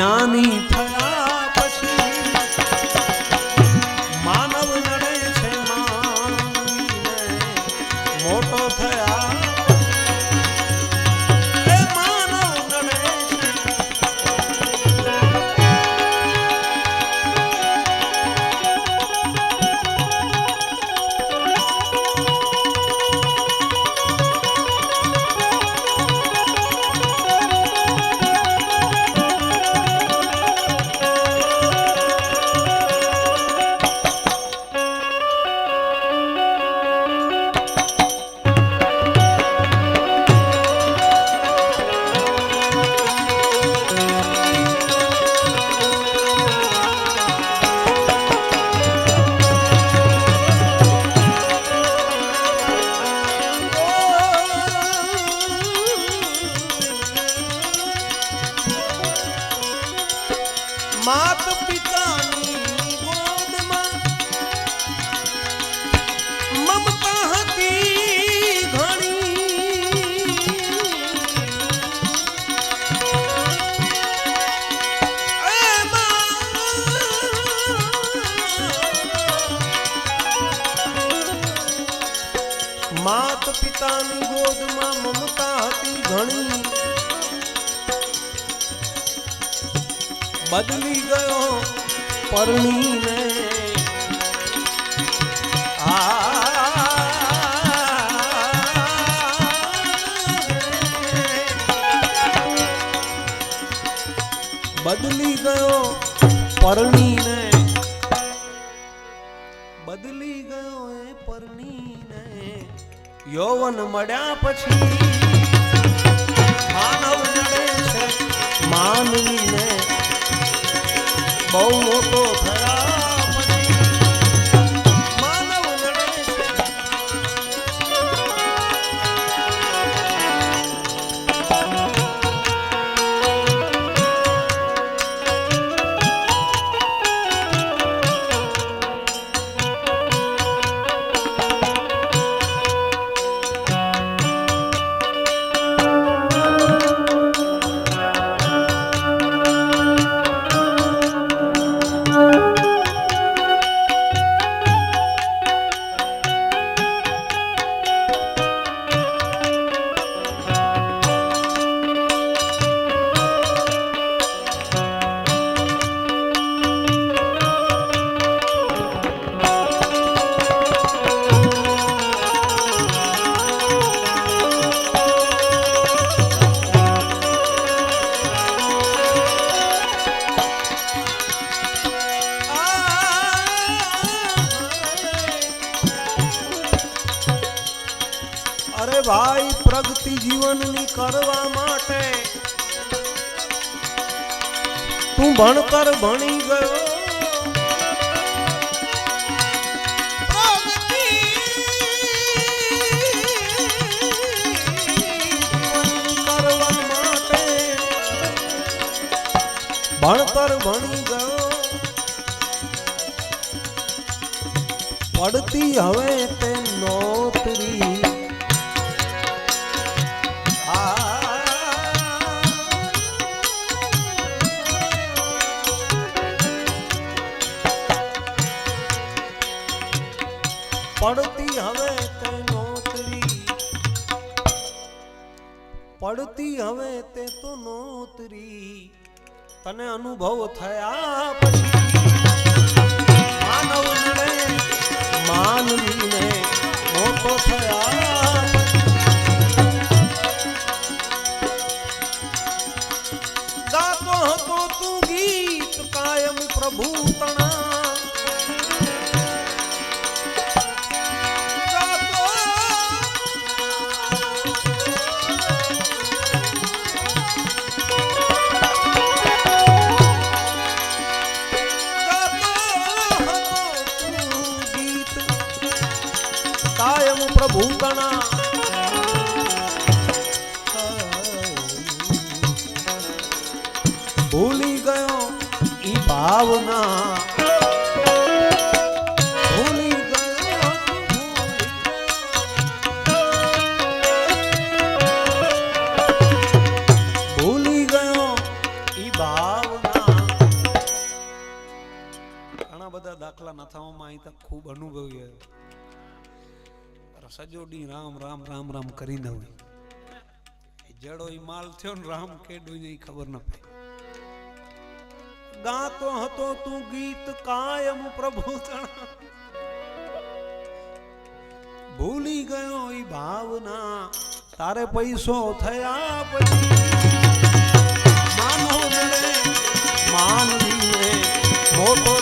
ನಾನೇ માત પિતાની ગોદમાં મમતા હતી ઘણી. બદલી ગયો પરણીને. આ. બદલી ગયો પરણીને. યૌવન મળ્યા પછી માનવ માનવીને બહુ મોટો થયા પ્રગતિ જીવનની કરવા માટે. તું ભણતર ભણી ગયો. ભણતર ભણી ગયો. પડતી હવે તે નોતરી પડતી હવે તે નોતરી. પડતી હવે તે તો નોતરી. તને અનુભવ થયા પછી માનવ નડે માનવીને મોટો થયા હતી ભાવના. ભૂલી ગયો ઈ ભાવના. ઘણા બધા દાખલા નથાઓમાં અહીં ખૂબ અનુભવી રહ્યો સજોડી રામ રામ રામ રામ કરીને હોય. જડો માલ થયો ને રામ કેડો ખબર ન પડી. ગાતો હતો તું ગીત કાયમ પ્રભુ ભૂલી ગયો ઈ ભાવના, તારે પૈસો થયા પછી. માનવ મળે માનવીને મોટો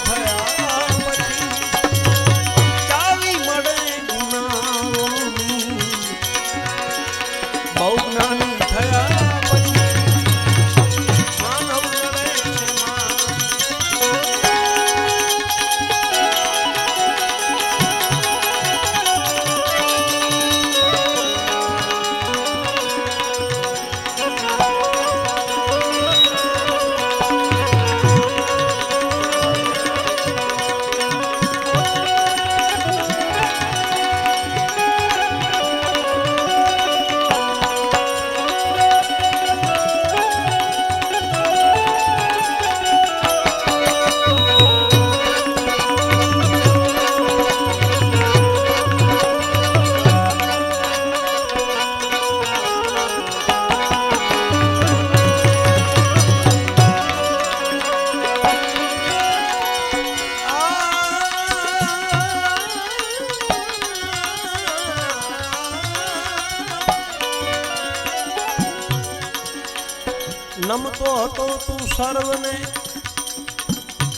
નમતો હતો તું સર્વને.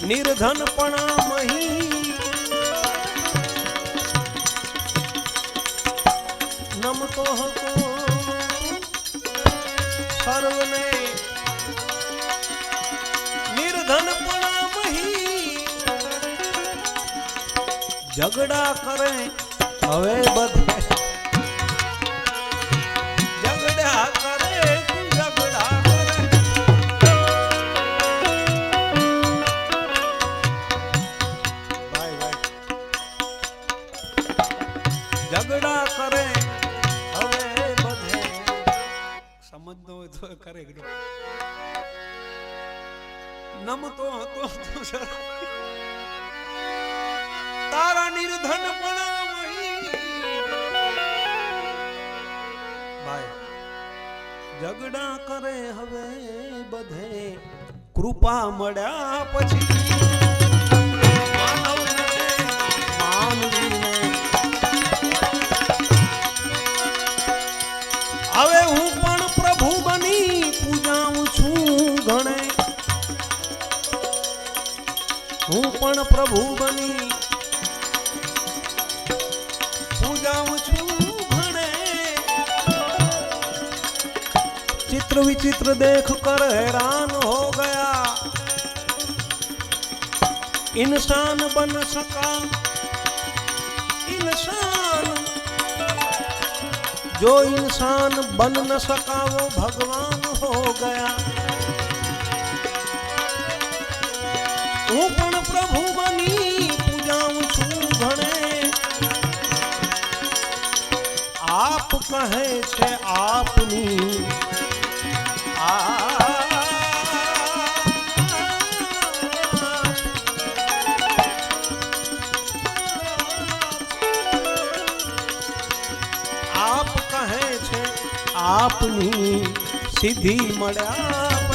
નિર્ધન પણ મહી નમતો હતો સર્વને. નિર્ધન પણ મહી. ઝઘડા કરે હવે બધે. નમતો હતો તારા નિર્ધન ભાઈ ઝઘડા કરે હવે બધે. કૃપા મળ્યા પછી. પ્રભુ બની. પૂજાઉં છું ભણે. ચિત્ર વિચિત્ર દેખ કર હેરાન હો ગયા. ઇન્સાન બન સકા. ઇન્સાન. જો ઇન્સાન બન ન સકા વો ભગવાન હો ગયા. હું આપ કહે છે આપની. આ આપની સિદ્ધિ મળ્યા